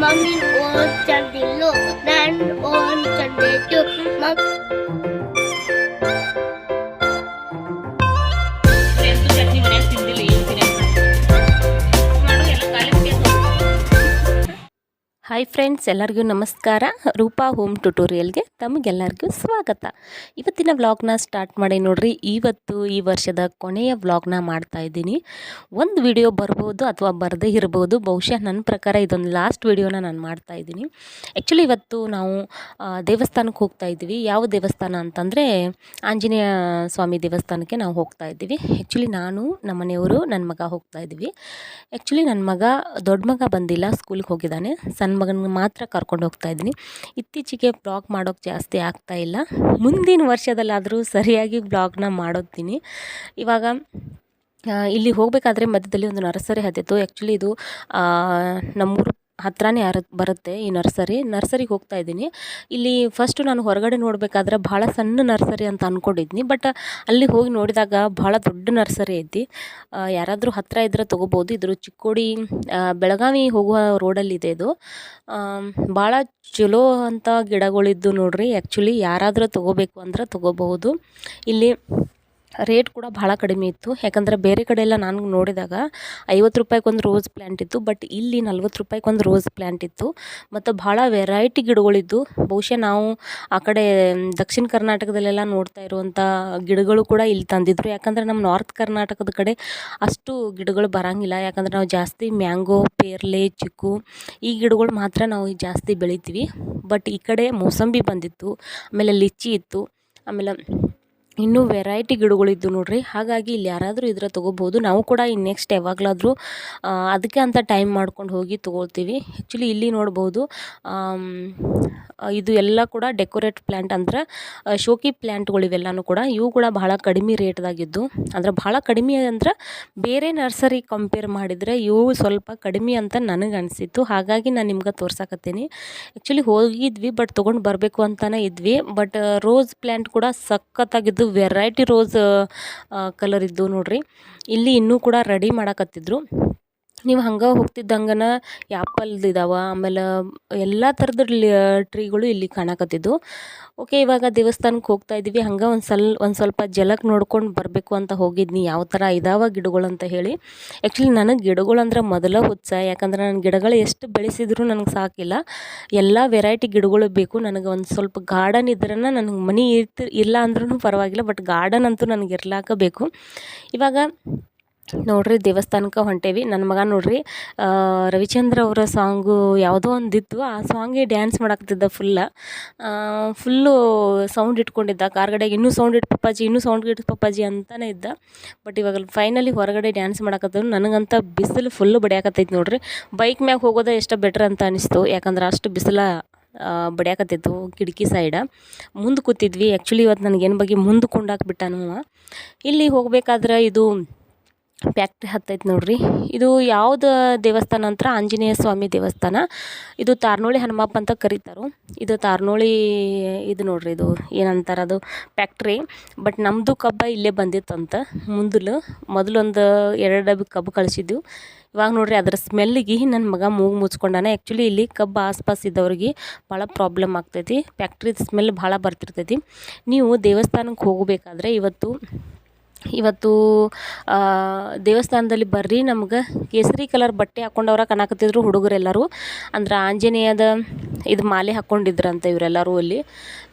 mommy or Dad. Hi friends ಎಲ್ಲರಿಗೂ ನಮಸ್ಕಾರ. Roopa home ಟ್ಯುಟೋರಿಯಲ್ಗೆ ತಮಗೆಲ್ಲರಿಗೂ ಸ್ವಾಗತ. ಇವತ್ತಿನ ವ್ಲಾಗ್ನ ಸ್ಟಾರ್ಟ್ ಮಾಡಿ ನೋಡ್ರಿ. ಇವತ್ತು ಈ ವರ್ಷದ ಕೊನೆಯ ವ್ಲಾಗ್ನ ಮಾಡ್ತಾ ಇದ್ದೀನಿ. ಒಂದು ವಿಡಿಯೋ ಬರ್ಬೋದು ಅಥವಾ ಬರದೇ ಇರ್ಬೋದು. ಬಹುಶಃ ನನ್ನ ಪ್ರಕಾರ ಇದೊಂದು ಲಾಸ್ಟ್ ವಿಡಿಯೋನ ನಾನು ಮಾಡ್ತಾ ಇದ್ದೀನಿ. ಆ್ಯಕ್ಚುಲಿ ಇವತ್ತು ನಾವು ದೇವಸ್ಥಾನಕ್ಕೆ ಹೋಗ್ತಾ ಇದ್ದೀವಿ. ಯಾವ ದೇವಸ್ಥಾನ ಅಂತಂದರೆ ಆಂಜನೇಯ ಸ್ವಾಮಿ ದೇವಸ್ಥಾನಕ್ಕೆ ನಾವು ಹೋಗ್ತಾ ಇದ್ದೀವಿ. ಆ್ಯಕ್ಚುಲಿ ನಾನು ನಮ್ಮ ಮನೆಯವರು ನನ್ನ ಮಗ ಹೋಗ್ತಾ ಇದ್ದೀವಿ. ಆ್ಯಕ್ಚುಲಿ ನನ್ನ ಮಗ, ದೊಡ್ಡ ಮಗ ಬಂದಿಲ್ಲ ಸ್ಕೂಲ್ಗೆ ಹೋಗಿದ್ದಾನೆ. ಸಣ್ಣ ಮಗನಿಗೆ ಮಾತ್ರ ಕರ್ಕೊಂಡು ಹೋಗ್ತಾ ಇದ್ದೀನಿ. ಇತ್ತೀಚೆಗೆ ಬ್ಲಾಗ್ ಮಾಡೋಕ್ಕೆ ಜಾಸ್ತಿ ಆಗ್ತಾ ಇಲ್ಲ. ಮುಂದಿನ ವರ್ಷದಲ್ಲಾದರೂ ಸರಿಯಾಗಿ ಬ್ಲಾಗ್ನ ಮಾಡೋತೀನಿ ಇವಾಗ ಇಲ್ಲಿ ಹೋಗಬೇಕಾದ್ರೆ ಮಧ್ಯದಲ್ಲಿ ಒಂದು ನರ್ಸರಿ ಹತ್ತಿತ್ತು. ಆ್ಯಕ್ಚುಲಿ ಇದು ನಮ್ಮೂರು ಹತ್ರನೇ ಅರ ಬರುತ್ತೆ ಈ ನರ್ಸರಿ. ನರ್ಸರಿಗೆ ಹೋಗ್ತಾ ಇದ್ದೀನಿ. ಇಲ್ಲಿ ಫಸ್ಟು ನಾನು ಹೊರಗಡೆ ನೋಡಬೇಕಾದ್ರೆ ಭಾಳ ಸಣ್ಣ ನರ್ಸರಿ ಅಂತ ಅಂದ್ಕೊಂಡಿದ್ನಿ ಬಟ್ ಅಲ್ಲಿ ಹೋಗಿ ನೋಡಿದಾಗ ಭಾಳ ದೊಡ್ಡ ನರ್ಸರಿ ಐತಿ. ಯಾರಾದರೂ ಹತ್ತಿರ ಇದ್ದರೆ ತೊಗೋಬೋದು. ಇದ್ರ ಚಿಕ್ಕೋಡಿ ಬೆಳಗಾವಿ ಹೋಗುವ ರೋಡಲ್ಲಿದೆ ಇದು. ಭಾಳ ಚಲೋ ಅಂತ ಗಿಡಗಳಿದ್ದು ನೋಡಿರಿ. ಆ್ಯಕ್ಚುಲಿ ಯಾರಾದರೂ ತೊಗೋಬೇಕು ಅಂದ್ರೆ ತೊಗೋಬಹುದು. ಇಲ್ಲಿ ರೇಟ್ ಕೂಡ ಭಾಳ ಕಡಿಮೆ ಇತ್ತು. ಯಾಕಂದರೆ ಬೇರೆ ಕಡೆ ಎಲ್ಲ ನಾನು ನೋಡಿದಾಗ ಐವತ್ತು ರೂಪಾಯಿಗೊಂದು ರೋಸ್ ಪ್ಲ್ಯಾಂಟ್ ಇತ್ತು, ಬಟ್ ಇಲ್ಲಿ ನಲ್ವತ್ತು ರೂಪಾಯಿಗೊಂದು ರೋಸ್ ಪ್ಲ್ಯಾಂಟ್ ಇತ್ತು. ಮತ್ತು ಭಾಳ ವೆರೈಟಿ ಗಿಡಗಳಿದ್ದು. ಬಹುಶಃ ನಾವು ಆ ಕಡೆ ದಕ್ಷಿಣ ಕರ್ನಾಟಕದಲ್ಲೆಲ್ಲ ನೋಡ್ತಾ ಇರುವಂಥ ಗಿಡಗಳು ಕೂಡ ಇಲ್ಲಿ ತಂದಿದ್ರು. ಯಾಕಂದರೆ ನಮ್ಮ ನಾರ್ತ್ ಕರ್ನಾಟಕದ ಕಡೆ ಅಷ್ಟು ಗಿಡಗಳು ಬರಂಗಿಲ್ಲ. ಯಾಕಂದರೆ ನಾವು ಜಾಸ್ತಿ ಮ್ಯಾಂಗೋ, ಪೇರ್ಲೆ, ಚಿಕ್ಕು ಈ ಗಿಡಗಳು ಮಾತ್ರ ನಾವು ಜಾಸ್ತಿ ಬೆಳಿತೀವಿ. ಬಟ್ ಈ ಕಡೆ ಮೋಸಂಬಿ ಬಂದಿತ್ತು, ಆಮೇಲೆ ಲಿಚ್ಚಿ ಇತ್ತು, ಆಮೇಲೆ ಇನ್ನೂ ವೆರೈಟಿ ಗಿಡಗಳಿದ್ದು ನೋಡ್ರಿ. ಹಾಗಾಗಿ ಇಲ್ಲಿ ಯಾರಾದರೂ ಇದ್ರೆ ತೊಗೋಬೋದು ನಾವು ಕೂಡ ಇನ್ನು ನೆಕ್ಸ್ಟ್ ಯಾವಾಗಲಾದರೂ ಅದಕ್ಕೆ ಅಂತ ಟೈಮ್ ಮಾಡ್ಕೊಂಡು ಹೋಗಿ ತೊಗೊಳ್ತೀವಿ. ಆ್ಯಕ್ಚುಲಿ ಇಲ್ಲಿ ನೋಡ್ಬೋದು ಇದು ಎಲ್ಲ ಕೂಡ ಡೆಕೋರೇಟ್ ಪ್ಲ್ಯಾಂಟ್ ಅಂದ್ರೆ ಶೋಕಿ ಪ್ಲ್ಯಾಂಟ್ಗಳು ಇವೆಲ್ಲನೂ ಕೂಡ ಇವು ಕೂಡ ಭಾಳ ಕಡಿಮೆ ರೇಟ್ದಾಗಿದ್ದು. ಅಂದರೆ ಭಾಳ ಕಡಿಮೆ ಅಂದ್ರೆ ಬೇರೆ ನರ್ಸರಿ ಕಂಪೇರ್ ಮಾಡಿದರೆ ಇವು ಸ್ವಲ್ಪ ಕಡಿಮೆ ಅಂತ ನನಗೆ ಅನಿಸಿತ್ತು. ಹಾಗಾಗಿ ನಾನು ನಿಮ್ಗೆ ತೋರ್ಸಕತ್ತೀನಿ. ಆ್ಯಕ್ಚುಲಿ ಹೋಗಿದ್ವಿ, ಬಟ್ ತೊಗೊಂಡು ಬರಬೇಕು ಅಂತಲೇ ಇದ್ವಿ. ಬಟ್ ರೋಸ್ ಪ್ಲ್ಯಾಂಟ್ ಕೂಡ ಸಖತ್ತಾಗಿದ್ದು ವೆರೈಟಿ ರೋಸ್ ಕಲರ್ ಇದ್ದು ನೋಡ್ರಿ. ಇಲ್ಲಿ ಇನ್ನೂ ಕೂಡ ರೆಡಿ ಮಾಡಕತ್ತಿದ್ರು. ನೀವು ಹಂಗೆ ಹೋಗ್ತಿದ್ದಂಗನ ಆ್ಯಪಲ್ದು ಇದಾವೆ, ಆಮೇಲೆ ಎಲ್ಲ ಥರದ ಟ್ರೀಗಳು ಇಲ್ಲಿ ಕಾಣಕತ್ತಿದ್ದು. ಓಕೆ, ಇವಾಗ ದೇವಸ್ಥಾನಕ್ಕೆ ಹೋಗ್ತಾ ಇದ್ದೀವಿ ಹಂಗೆ ಒಂದು ಸಲ್, ಒಂದು ಸ್ವಲ್ಪ ಜಲಕ್ಕೆ ನೋಡ್ಕೊಂಡು ಬರಬೇಕು ಅಂತ ಹೋಗಿದ್ನಿ. ಯಾವ ಥರ ಇದಾವೆ ಗಿಡಗಳು ಅಂತ ಹೇಳಿ. ಆ್ಯಕ್ಚುಲಿ ನನಗೆ ಗಿಡಗಳು ಅಂದ್ರೆ ಮೊದಲ ಹುಚ್ಚ. ಯಾಕಂದ್ರೆ ನಾನು ಗಿಡಗಳು ಎಷ್ಟು ಬೆಳೆಸಿದ್ರು ನನಗೆ ಸಾಕಿಲ್ಲ. ಎಲ್ಲ ವೆರೈಟಿ ಗಿಡಗಳು ಬೇಕು. ನನಗೆ ಒಂದು ಸ್ವಲ್ಪ ಗಾರ್ಡನ್ ಇದ್ರೇ ನನಗೆ ಮನೆ ಇರ್ತಿ ಇಲ್ಲ ಅಂದ್ರೂ ಪರವಾಗಿಲ್ಲ, ಬಟ್ ಗಾರ್ಡನ್ ಅಂತೂ ನನಗೆ ಇರ್ಲಾಕ ಬೇಕು. ಇವಾಗ ನೋಡ್ರಿ ದೇವಸ್ಥಾನಕ್ಕೆ ಹೊಂಟೇವಿ. ನನ್ನ ಮಗ ನೋಡ್ರಿ ರವಿಚಂದ್ರ ಅವರ ಸಾಂಗು ಯಾವುದೋ ಒಂದಿತ್ತು. ಆ ಸಾಂಗೇ ಡ್ಯಾನ್ಸ್ ಮಾಡಾಕ್ತಿದ್ದ ಫುಲ್ಲ ಫುಲ್ಲು ಸೌಂಡ್ ಇಟ್ಕೊಂಡಿದ್ದ. ಕಾರ್ಗಡೆಗೆ ಇನ್ನೂ ಸೌಂಡ್ ಇಟ್ಟು ಪಪ್ಪಾಜಿ, ಇನ್ನೂ ಸೌಂಡ್ ಇಟ್ಟು ಪಪ್ಪಾಜಿ ಅಂತಲೇ ಇದ್ದ. ಬಟ್ ಇವಾಗ ಫೈನಲಿ ಹೊರಗಡೆ ಡ್ಯಾನ್ಸ್ ಮಾಡಾಕತ್ತದ್ರು. ನನಗಂತ ಬಿಸಿಲು ಫುಲ್ಲು ಬಡಿಯಾಕತ್ತೈತಿ ನೋಡ್ರಿ. ಬೈಕ್ ಮ್ಯಾಗ ಹೋಗೋದೇ ಎಷ್ಟು ಬೆಟ್ರ್ ಅಂತ ಅನಿಸ್ತು. ಯಾಕಂದ್ರೆ ಅಷ್ಟು ಬಿಸಿಲ ಬಡಿಯಾಕತ್ತಿತ್ತು ಕಿಟಕಿ ಸೈಡ ಮುಂದೆ ಕೂತಿದ್ವಿ. ಆ್ಯಕ್ಚುಲಿ ಇವತ್ತು ನನಗೇನು ಬಗ್ಗೆ ಮುಂದೆ ಕೊಂಡಾಕ್ಬಿಟ್ಟಾನು ಇಲ್ಲಿ ಹೋಗಬೇಕಾದ್ರೆ ಇದು ಫ್ಯಾಕ್ಟ್ರಿ ಹತ್ತೈತೆ ನೋಡ್ರಿ. ಇದು ಯಾವುದು ದೇವಸ್ಥಾನ ಅಂತ ಆಂಜನೇಯ ಸ್ವಾಮಿ ದೇವಸ್ಥಾನ. ಇದು ತಾರ್ನೋಳಿ ಹನುಮಪ್ಪ ಅಂತ ಕರೀತಾರೋ. ಇದು ತಾರ್ನೋಳಿ ಇದು ನೋಡ್ರಿ ಇದು ಏನಂತಾರೆ ಅದು? ಫ್ಯಾಕ್ಟ್ರಿ ಬಟ್ ನಮ್ಮದು ಕಬ್ಬ ಇಲ್ಲೇ ಬಂದಿತ್ತಂತ. ಮುಂದಲು ಮೊದಲೊಂದು ಎರಡು ಡಬ್ಬಿ ಕಬ್ಬು ಕಳಿಸಿದ್ದು ಇವಾಗ ನೋಡ್ರಿ ಅದರ ಸ್ಮೆಲ್ಲಿಗೆ ನನ್ನ ಮಗ ಮೂಗು ಮುಚ್ಕೊಂಡಾನ. ಆ್ಯಕ್ಚುಲಿ ಇಲ್ಲಿ ಕಬ್ಬು ಆಸ್ಪಾಸ್ ಇದ್ದವ್ರಿಗೆ ಭಾಳ ಪ್ರಾಬ್ಲಮ್ ಆಗ್ತೈತಿ. ಫ್ಯಾಕ್ಟ್ರಿದ ಸ್ಮೆಲ್ ಭಾಳ ಬರ್ತಿರ್ತೈತಿ. ನೀವು ದೇವಸ್ಥಾನಕ್ಕೆ ಹೋಗಬೇಕಾದ್ರೆ ಇವತ್ತು ಇವತ್ತು ದೇವಸ್ಥಾನದಲ್ಲಿ ಬರ್ರಿ, ನಮ್ಗೆ ಕೇಸರಿ ಕಲರ್ ಬಟ್ಟೆ ಹಾಕ್ಕೊಂಡವ್ರ ಕಾಣಕತ್ತಿದ್ರು ಹುಡುಗರೆಲ್ಲರೂ. ಅಂದ್ರೆ ಆಂಜನೇಯದ ಇದು ಮಾಲೆ ಹಾಕ್ಕೊಂಡಿದ್ರಂತೆ ಇವರೆಲ್ಲರೂ ಅಲ್ಲಿ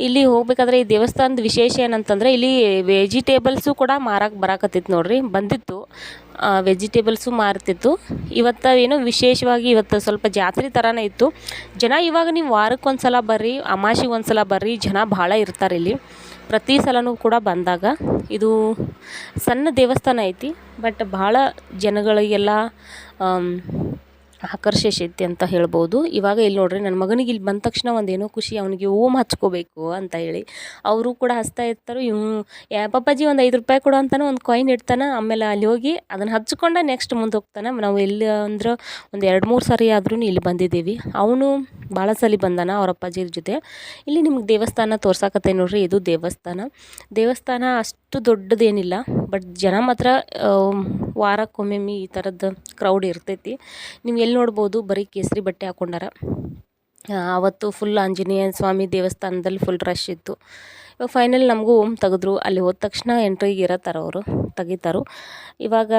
ಇಲ್ಲಿ ಹೋಗ್ಬೇಕಾದ್ರೆ ಈ ದೇವಸ್ಥಾನದ ವಿಶೇಷ ಏನಂತಂದ್ರೆ ಇಲ್ಲಿ ವೆಜಿಟೇಬಲ್ಸು ಕೂಡ ಮಾರಕ್ಕೆ ಬರಾಕತ್ತಿತ್ತು ನೋಡ್ರಿ, ಬಂದಿತ್ತು. ವೆಜಿಟೇಬಲ್ಸು ಮಾರ್ತಿತ್ತು. ಇವತ್ತು ಏನು ವಿಶೇಷವಾಗಿ ಇವತ್ತು ಸ್ವಲ್ಪ ಜಾತ್ರೆ ಥರನೇ ಇತ್ತು. ಜನ ಇವಾಗ ನೀವು ವಾರಕ್ಕೆ ಒಂದು ಸಲ ಬರ್ರಿ ಅಮಾಸಿಗೆ ಒಂದು ಸಲ ಬರ್ರಿ, ಜನ ಭಾಳ ಇರ್ತಾರೆ ಇಲ್ಲಿ. ಪ್ರತಿ ಸಲನೂ ಕೂಡ ಬಂದಾಗ ಇದು ಸಣ್ಣ ದೇವಸ್ಥಾನ ಐತಿ ಬಟ್ ಭಾಳ ಜನಗಳಿಗೆಲ್ಲ ಆಮ್, ಆಕರ್ಷಿಸೈತಿ ಅಂತ ಹೇಳ್ಬೋದು. ಇವಾಗ ಇಲ್ಲಿ ನೋಡ್ರಿ ನನ್ನ ಮಗನಿಗೆ ಇಲ್ಲಿ ಬಂದ ತಕ್ಷಣ ಒಂದೇನೋ ಖುಷಿ ಅವನಿಗೆ ಓಮ್ ಹಚ್ಕೋಬೇಕು ಅಂತ ಹೇಳಿ. ಅವರು ಕೂಡ ಹಚ್ತಾ ಇರ್ತಾರೆ ಇವ್ ಯಾ ಪಪ್ಪಾಜಿ ಒಂದು ಐದು ರೂಪಾಯಿ ಕೊಡು ಅಂತಾನೆ ಒಂದು ಕಾಯಿನ್ ಇಡ್ತಾನೆ ಆಮೇಲೆ ಅಲ್ಲಿ ಹೋಗಿ ಅದನ್ನು ಹಚ್ಕೊಂಡೆ ನೆಕ್ಸ್ಟ್ ಮುಂದೆ ಹೋಗ್ತಾನೆ. ನಾವು ಎಲ್ಲಿ ಅಂದ್ರೆ ಒಂದು ಎರಡು ಮೂರು ಸಾರಿ ಆದ್ರೂ ಇಲ್ಲಿ ಬಂದಿದ್ದೀವಿ. ಅವನು ಭಾಳ ಸಲ ಬಂದಾನ ಅವ್ರ ಅಪ್ಪಾಜಿರ ಜೊತೆ. ಇಲ್ಲಿ ನಿಮ್ಗೆ ದೇವಸ್ಥಾನ ತೋರ್ಸಾಕತ್ತೆ ನೋಡ್ರಿ ಇದು ದೇವಸ್ಥಾನ. ದೇವಸ್ಥಾನ ಅಷ್ಟು ದೊಡ್ಡದೇನಿಲ್ಲ. ಬಟ್ ಜನ ಮಾತ್ರ ವಾರಕ್ಕೊಮ್ಮೆ ಈ ಥರದ್ದು ಕ್ರೌಡ್ ಇರ್ತೈತಿ. ನೀವು ಎಲ್ಲಿ ನೋಡ್ಬೋದು, ಬರೀ ಕೇಸರಿ ಬಟ್ಟೆ ಹಾಕ್ಕೊಂಡಾರ ಆವತ್ತು ಫುಲ್ ಆಂಜನೇಯ ಸ್ವಾಮಿ ದೇವಸ್ಥಾನದಲ್ಲಿ ಫುಲ್ ರಶ್ ಇತ್ತು. ಇವಾಗ ಫೈನಲ್ ನಮಗೂ ತೆಗೆದ್ರು. ಅಲ್ಲಿ ಹೋದ ತಕ್ಷಣ ಎಂಟ್ರಿಗೆ ಇರತ್ತಾರ ಅವರು, ತೆಗಿತಾರು. ಇವಾಗ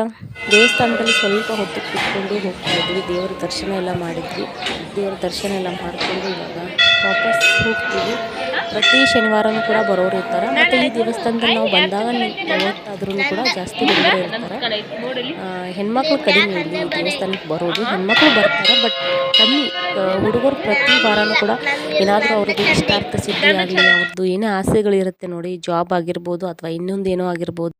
ದೇವಸ್ಥಾನದಲ್ಲಿ ಸ್ವಲ್ಪ ಹೊತ್ತು ಕುತ್ಕೊಂಡು ಹೋಗ್ತಾ ಇದ್ವಿ. ದೇವರ ದರ್ಶನ ಎಲ್ಲ ಮಾಡಿದ್ವಿ. ದೇವರ ದರ್ಶನ ಎಲ್ಲ ಮಾಡಿಕೊಂಡು ಇವಾಗ ವಾಪಸ್ ಹೋಗ್ತೀವಿ. ಪ್ರತಿ ಶನಿವಾರನೂ ಕೂಡ ಬರೋರು ಇರ್ತಾರೆ. ಮತ್ತು ಈ ದೇವಸ್ಥಾನದಲ್ಲಿ ನಾವು ಬಂದಾಗ ಯಾವತ್ತಾದ್ರೂ ಕೂಡ ಜಾಸ್ತಿ ಹುಡುಗರು ಇರ್ತಾರೆ. ಹೆಣ್ಮಕ್ಳು ಕಡಿಮೆ ಇಲ್ಲಿ ದೇವಸ್ಥಾನಕ್ಕೆ ಬರೋದು. ಹೆಣ್ಮಕ್ಳು ಬರ್ತಾರೆ, ಬಟ್ ಕಮ್ಮಿ ಹುಡುಗರು ಪ್ರತಿ ವಾರನೂ ಕೂಡ ಏನಾದರೂ ಅವ್ರದ್ದು ಇಷ್ಟಾರ್ಥ ಸಿದ್ಧಿ ಆಗಲಿ, ಅವ್ರದ್ದು ಏನೇ ಆಸೆಗಳಿರುತ್ತೆ ನೋಡಿ ಜಾಬ್ ಆಗಿರ್ಬೋದು ಅಥವಾ ಇನ್ನೊಂದು ಏನೋ ಆಗಿರ್ಬೋದು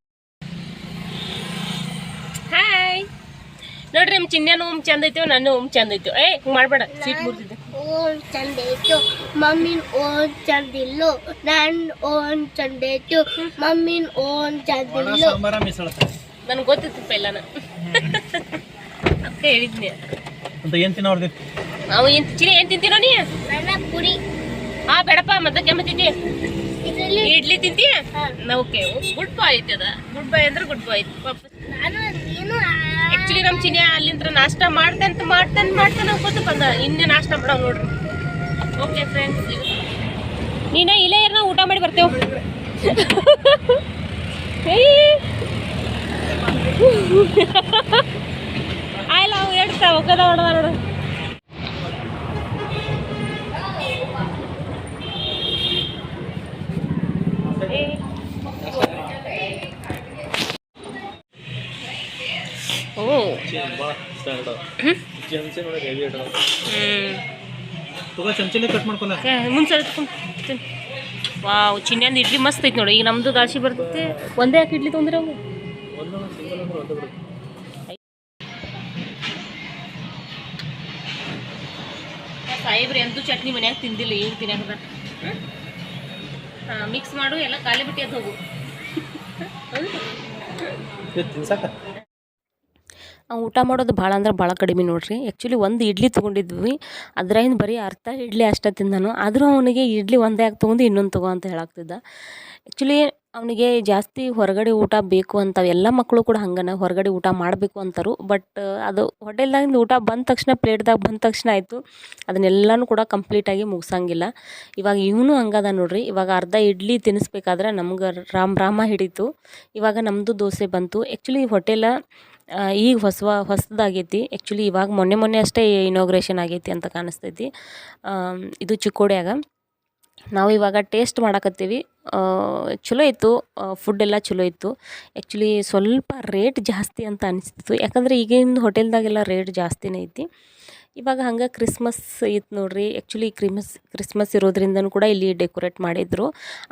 ನೋಡ್ರಿ, ನಮ್ಮ ಚಿನ್ಯಾನು ಓಮ್ ಚಂದ ಐತೆ ನಾನು ಓಮ್ ಚಂದ ಐತೆ. ಏ ಮಾಡ್ಬೇಡ, ಸೀಟ್ ಮುರ್ತಿದ್ದೆ ಓನ್ ಚಂದ ಇತ್ತು ಮಮ್ಮಿನ್ ಓನ್ ಚಂದಿಲ್ಲು ನನ್ ಓನ್ ಚಂದ ಇತ್ತು ಮಮ್ಮಿನ್ ಓನ್ ಚಂದಿಲ್ಲು ಸಾಂಬಾರ ಮಿಸಳತ್ತ ನನಗೆ ಗೊತ್ತಿತ್ತು ಎಲ್ಲಾನ. ಅದಕ್ಕೆ ಹೇಳಿದ್ನಿ. ಅಂತ ಏನ್ ತಿನ್ನೋರ್ದಿ? ಅವ ಏನ್ ಚಿನ್ನ ಏನ್ ತಿಂತೀನೋ ನೀ? ನನ್ನ ಪುರಿ ಹಾ ಬೇಡಪ್ಪ ಮತ್ತೆ ಕೆಮ್ಮ ತಿಂತಿ ಇದರಲ್ಲಿ ಇಡ್ಲಿ. ತಿಂತೀಯ? ಓಕೆ. ಗುಡ್ ಬಾಯ್ ಐತಿ ಅದ. ಗುಡ್ ಬಾಯ್ ಅಂದ್ರೆ ಗುಡ್ ಬಾಯ್ ಆಕ್ಚುಲಿ ನಮ್ಮ ಚಿನ್ಯ ಅಲ್ಲಿಂದ ನಾಷ್ಟ ಮಾಡ್ತಂತ ಮಾಡ್ತಾನೆ ಮಾಡ್ತಾನೆ ಅನ್ಕೋತ ಬಂದ. ಇನ್ನೇ ನಾಷ್ಟ ಮಾಡೋ ನೋಡ್ರಿ. ಓಕೆ ಫ್ರೆಂಡ್ಸ್ ನೀನ ಇಲ್ಲೇ ಇರ ಊಟ ಮಾಡಿ ಬರ್ತೇವೆ. ಆಯ್ಲ ಅವು ಹೇಳ್ತಾ ಹೋಗದ ಹೊಡೆದ ನೋಡು. ವಾವ್ ಚಿನ್ನಂದು ಇಡ್ಲಿ ಮಸ್ತ್ ಐತಿ ನೋಡಿ ಈಗ ನಮ್ದು ದಾಸಿ ಬರ್ತೈತೆ. ಒಂದೇ ಯಾಕೆ ಇಡ್ಲಿ ತೊಂದ್ರೆ ಅವು ಸಾಹೇಬ್ರಿ ಅಂತೂ ಚಟ್ನಿ ಮನ್ಯಾಗ ತಿಂದಿಲ್ಲ ಈಗ ತಿನ್ನಕದ ಹಾಂ ಮಿಕ್ಸ್ ಮಾಡು ಎಲ್ಲ ಖಾಲಿ ಬಿಟ್ಟಿ ಅದು ಹೋಗು. ತಿನ್ಸಾಕ? ಊಟ ಮಾಡೋದು ಭಾಳ ಅಂದ್ರೆ ಭಾಳ ಕಡಿಮೆ ನೋಡ್ರಿ. ಆ್ಯಕ್ಚುಲಿ ಒಂದು ಇಡ್ಲಿ ತೊಗೊಂಡಿದ್ವಿ. ಅದ್ರಾಗಿಂದ ಬರೀ ಅರ್ಧ ಇಡ್ಲಿ ಅಷ್ಟೇ ತಿಂದನು. ಆದರೂ ಅವನಿಗೆ ಇಡ್ಲಿ ಒಂದೇ ಆಗಿ ತೊಗೊಂಡು ಇನ್ನೊಂದು ತಗೋ ಅಂತ ಹೇಳಾಗ್ತಿದ್ದ ಆ್ಯಕ್ಚುಲಿ ಅವನಿಗೆ ಜಾಸ್ತಿ ಹೊರಗಡೆ ಊಟ ಬೇಕು ಅಂತ ಎಲ್ಲ ಮಕ್ಕಳು ಕೂಡ ಹಂಗನ. ಹೊರಗಡೆ ಊಟ ಮಾಡಬೇಕು ಅಂತಾರು. ಬಟ್ ಅದು ಹೋಟೆಲ್ದಾಗಿಂದ ಊಟ ಬಂದ ತಕ್ಷಣ, ಪ್ಲೇಟ್ದಾಗ ಬಂದ ತಕ್ಷಣ ಆಯಿತು. ಅದನ್ನೆಲ್ಲನೂ ಕೂಡ ಕಂಪ್ಲೀಟಾಗಿ ಮುಗಿಸಂಗಿಲ್ಲ. ಇವಾಗ ಇವನು ಹಂಗದ ನೋಡ್ರಿ. ಇವಾಗ ಅರ್ಧ ಇಡ್ಲಿ ತಿನ್ನಿಸ್ಬೇಕಾದ್ರೆ ನಮ್ಗೆ ರಾಮ್ ರಾಮ ಹಿಡಿತು. ಇವಾಗ ನಮ್ಮದು ದೋಸೆ ಬಂತು. ಆ್ಯಕ್ಚುಲಿ ಹೋಟೆಲ ಈಗ ಹೊಸ ಹೊಸದಾಗೈತಿ. ಆ್ಯಕ್ಚುಲಿ ಇವಾಗ ಮೊನ್ನೆ ಮೊನ್ನೆ ಅಷ್ಟೇ ಇನಾಗ್ರೇಷನ್ ಆಗೈತಿ ಅಂತ ಕಾಣಿಸ್ತೈತಿ. ಇದು ಚಿಕ್ಕೋಡ್ಯಾಗ. ನಾವು ಇವಾಗ ಟೇಸ್ಟ್ ಮಾಡಕತ್ತೀವಿ. ಚಲೋ ಇತ್ತು. ಫುಡ್ ಎಲ್ಲ ಚಲೋ ಇತ್ತು. ಆ್ಯಕ್ಚುಲಿ ಸ್ವಲ್ಪ ರೇಟ್ ಜಾಸ್ತಿ ಅಂತ ಅನಿಸ್ತಿತ್ತು. ಯಾಕಂದರೆ ಈಗಿನ ಹೋಟೆಲ್ದಾಗೆಲ್ಲ ರೇಟ್ ಜಾಸ್ತಿನೇ ಐತಿ. ಇವಾಗ ಹಂಗೆ ಕ್ರಿಸ್ಮಸ್ ಇತ್ತು ನೋಡ್ರಿ. ಆ್ಯಕ್ಚುಲಿ ಕ್ರಿಮಸ್ ಕ್ರಿಸ್ಮಸ್ ಇರೋದ್ರಿಂದನೂ ಕೂಡ ಇಲ್ಲಿ ಡೆಕೋರೇಟ್ ಮಾಡಿದ್ರು.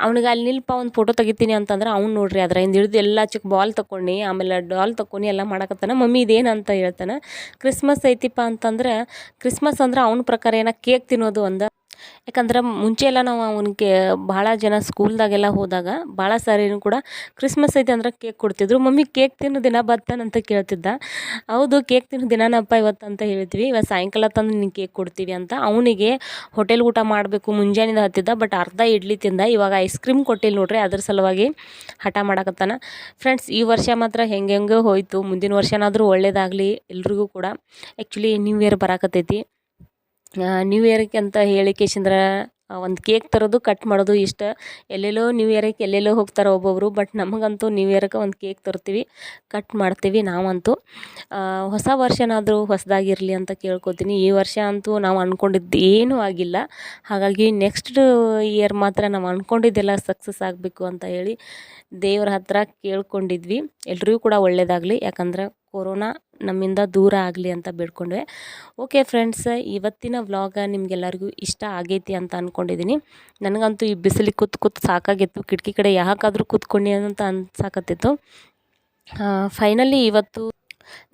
ಅವ್ನಿಗೆ ಅಲ್ಲಿ ನಿಲ್ಪ ಒಂದು ಫೋಟೋ ತೆಗಿತೀನಿ ಅಂತಂದ್ರೆ ಅವ್ನು ನೋಡ್ರಿ ಅದ್ರಿಂದ ಹಿಡಿದು ಎಲ್ಲ ಚಿಕ್ಕ ಬಾಲ್ ತಗೊಂಡು ಆಮೇಲೆ ಡಾಲ್ ತಗೊಂಡು ಎಲ್ಲ ಮಾಡಕತ್ತಾನ. ಮಮ್ಮಿ ಇದೇನು ಅಂತ ಹೇಳ್ತಾನೆ? ಕ್ರಿಸ್ಮಸ್ ಐತಿಪ್ಪ ಅಂತಂದ್ರೆ ಕ್ರಿಸ್ಮಸ್ ಅಂದ್ರೆ ಅವನ ಪ್ರಕಾರ ಏನ ಕೇಕ್ ತಿನ್ನೋದು ಒಂದು. ಯಾಕಂದ್ರೆ ಮುಂಚೆ ಎಲ್ಲ ನಾವು ಅವನಿಗೆ ಭಾಳ ಜನ ಸ್ಕೂಲ್ದಾಗೆಲ್ಲ ಹೋದಾಗ ಭಾಳ ಸಾರಿನೂ ಕೂಡ ಕ್ರಿಸ್ಮಸ್ ಐತೆ ಅಂದ್ರೆ ಕೇಕ್ ಕೊಡ್ತಿದ್ರು. ಮಮ್ಮಿ, ಕೇಕ್ ತಿನ್ನೋ, ದಿನ ಬರ್ತಾನಂತ ಕೇಳ್ತಿದ್ದ. ಹೌದು, ಕೇಕ್ ತಿನ್ನೋ, ದಿನನಪ್ಪ ಇವತ್ತು ಅಂತ ಹೇಳ್ತೀವಿ ಇವತ್ತು ಸಾಯಂಕಾಲ ತಂದು ನಿನ್ನ ಕೇಕ್ ಕೊಡ್ತೀವಿ ಅಂತ ಅವನಿಗೆ ಹೋಟೆಲ್ ಊಟ ಮಾಡಬೇಕು ಮುಂಜಾನೆಯಿಂದ ಹತ್ತಿದ್ದ, ಬಟ್ ಅರ್ಧ ಇಡ್ಲಿ ತಿಂದ. ಇವಾಗ ಐಸ್ ಕ್ರೀಮ್ ಕೊಟ್ಟಿಲ್ಲ ನೋಡ್ರಿ, ಅದ್ರ ಸಲುವಾಗಿ ಹಠ ಮಾಡಕತ್ತಾನ. ಫ್ರೆಂಡ್ಸ್ ಈ ವರ್ಷ ಮಾತ್ರ ಹೆಂಗೆ ಹೆಂಗೆ ಹೋಯಿತು. ಮುಂದಿನ ವರ್ಷನಾದರೂ ಒಳ್ಳೇದಾಗಲಿ ಎಲ್ರಿಗೂ ಕೂಡ. ಆ್ಯಕ್ಚುಲಿ ನ್ಯೂ ಇಯರ್ ಬರಾಕತ್ತೈತಿ. ನ್ಯೂ ಇಯರ್ಗೆ ಅಂತ ಹೇಳಿ ಕೇಶಂದ್ರ ಒಂದು ಕೇಕ್ ತರೋದು ಕಟ್ ಮಾಡೋದು ಇಷ್ಟ. ಎಲ್ಲೆಲ್ಲೋ ನ್ಯೂ ಇಯರ್ಗೆ ಎಲ್ಲೆಲ್ಲೋ ಹೋಗ್ತಾರೆ ಒಬ್ಬೊಬ್ಬರು ಬಟ್ ನಮಗಂತೂ ನ್ಯೂ ಇಯರ್ಗೆ ಒಂದು ಕೇಕ್ ತರ್ತೀವಿ ಕಟ್ ಮಾಡ್ತೀವಿ ನಾವಂತೂ. ಹೊಸ ವರ್ಷನಾದರೂ ಹೊಸದಾಗಿರಲಿ ಅಂತ ಕೇಳ್ಕೊತೀನಿ. ಈ ವರ್ಷ ಅಂತೂ ನಾವು ಅಂದ್ಕೊಂಡಿದ್ದು ಏನೂ ಆಗಿಲ್ಲ. ಹಾಗಾಗಿ ನೆಕ್ಸ್ಟ್ ಇಯರ್ ಮಾತ್ರ ನಾವು ಅಂದ್ಕೊಂಡಿದ್ದೆಲ್ಲ ಸಕ್ಸಸ್ ಆಗಬೇಕು ಅಂತ ಹೇಳಿ ದೇವ್ರ ಹತ್ರ ಕೇಳ್ಕೊಂಡಿದ್ವಿ. ಎಲ್ರಿಗೂ ಕೂಡ ಒಳ್ಳೆಯದಾಗಲಿ ಯಾಕಂದ್ರೆ ಕೊರೋನಾ ನಮ್ಮಿಂದ ದೂರ ಆಗಲಿ ಅಂತ ಬೇಡ್ಕೊಂಡ್ವೆ. ಓಕೆ ಫ್ರೆಂಡ್ಸ್ ಇವತ್ತಿನ ವ್ಲಾಗ ನಿಮಗೆಲ್ಲರಿಗೂ ಇಷ್ಟ ಆಗೈತಿ ಅಂತ ಅಂದ್ಕೊಂಡಿದ್ದೀನಿ ನನಗಂತೂ ಈ ಬಿಸಿಲಿಗೆ ಕೂತ್ ಕೂತ್ ಸಾಕಾಗಿತ್ತು. ಕಿಟಕಿ ಕಡೆ ಯಾಕಾದರೂ ಕೂತ್ಕೊಂಡು ಅಂತ ಅನ್ಸಾಕತ್ತಿತ್ತು. ಫೈನಲಿ ಇವತ್ತು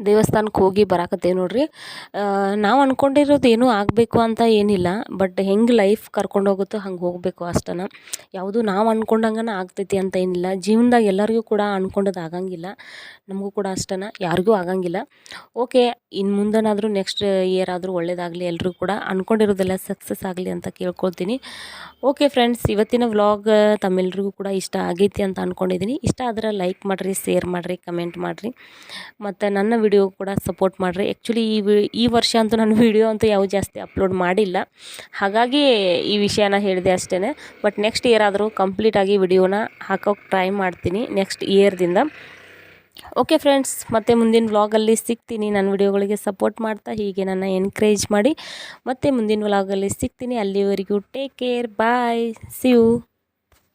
ದೇವಸ್ಥಾನಕ್ಕೆ ಹೋಗಿ ಬರಾಕತ್ತೇವೆ ನೋಡ್ರಿ. ನಾವು ಅಂದ್ಕೊಂಡಿರೋದು ಏನೂ ಆಗಬೇಕು ಅಂತ ಏನಿಲ್ಲ ಬಟ್ ಹೆಂಗೆ ಲೈಫ್ ಕರ್ಕೊಂಡು ಹೋಗುತ್ತೋ ಹಂಗೆ ಹೋಗಬೇಕು ಅಷ್ಟನ. ಯಾವುದು ನಾವು ಅಂದ್ಕೊಂಡಂಗನ ಆಗ್ತೈತಿ ಅಂತ ಏನಿಲ್ಲ. ಜೀವನದಾಗ ಎಲ್ಲರಿಗೂ ಕೂಡ ಅಂದ್ಕೊಂಡದ್ದು ಆಗಂಗಿಲ್ಲ. ನಮಗೂ ಕೂಡ ಅಷ್ಟನ. ಯಾರಿಗೂ ಆಗಂಗಿಲ್ಲ. ಓಕೆ ಇನ್ನು ಮುಂದನಾದರೂ ನೆಕ್ಸ್ಟ್ ಇಯರ್ ಆದರೂ ಒಳ್ಳೇದಾಗಲಿ ಎಲ್ಲರೂ ಕೂಡ ಅಂದ್ಕೊಂಡಿರೋದೆಲ್ಲ ಸಕ್ಸಸ್ ಆಗಲಿ ಅಂತ ಕೇಳ್ಕೊಳ್ತೀನಿ. ಓಕೆ ಫ್ರೆಂಡ್ಸ್ ಇವತ್ತಿನ ವ್ಲಾಗ್ ತಮ್ಮೆಲ್ರಿಗೂ ಕೂಡ ಇಷ್ಟ ಆಗೈತಿ ಅಂತ ಅಂದ್ಕೊಂಡಿದ್ದೀನಿ ಇಷ್ಟ ಆದ್ರೆ ಲೈಕ್ ಮಾಡಿರಿ ಶೇರ್ ಮಾಡಿರಿ ಕಮೆಂಟ್ ಮಾಡಿರಿ. ಮತ್ತು ನನ್ನ ವಿಡಿಯೋ ಕೂಡ ಸಪೋರ್ಟ್ ಮಾಡಿರಿ. ಆ್ಯಕ್ಚುಲಿ ಈ ವಿ, ಈ ವರ್ಷ ಅಂತೂ ನಾನು ವಿಡಿಯೋ ಅಂತೂ ಯಾವ ಜಾಸ್ತಿ ಅಪ್ಲೋಡ್ ಮಾಡಿಲ್ಲ. ಹಾಗಾಗಿ ಈ ವಿಷಯನ ಹೇಳಿದೆ ಅಷ್ಟೇ ಬಟ್ ನೆಕ್ಸ್ಟ್ ಇಯರ್ ಆದರೂ ಕಂಪ್ಲೀಟಾಗಿ ವಿಡಿಯೋನ ಹಾಕೋಕ್ಕೆ ಟ್ರೈ ಮಾಡ್ತೀನಿ ನೆಕ್ಸ್ಟ್ ಇಯರ್ದಿಂದ ಓಕೆ ಫ್ರೆಂಡ್ಸ್ ಮತ್ತೆ ಮುಂದಿನ ವ್ಲಾಗಲ್ಲಿ ಸಿಗ್ತೀನಿ. ನನ್ನ ವಿಡಿಯೋಗಳಿಗೆ ಸಪೋರ್ಟ್ ಮಾಡ್ತಾ ಹೀಗೆ ನನ್ನ ಎನ್ಕರೇಜ್ ಮಾಡಿ. ಮತ್ತೆ ಮುಂದಿನ ವ್ಲಾಗಲ್ಲಿ ಸಿಗ್ತೀನಿ. ಅಲ್ಲಿವರೆಗೂ take care bye see you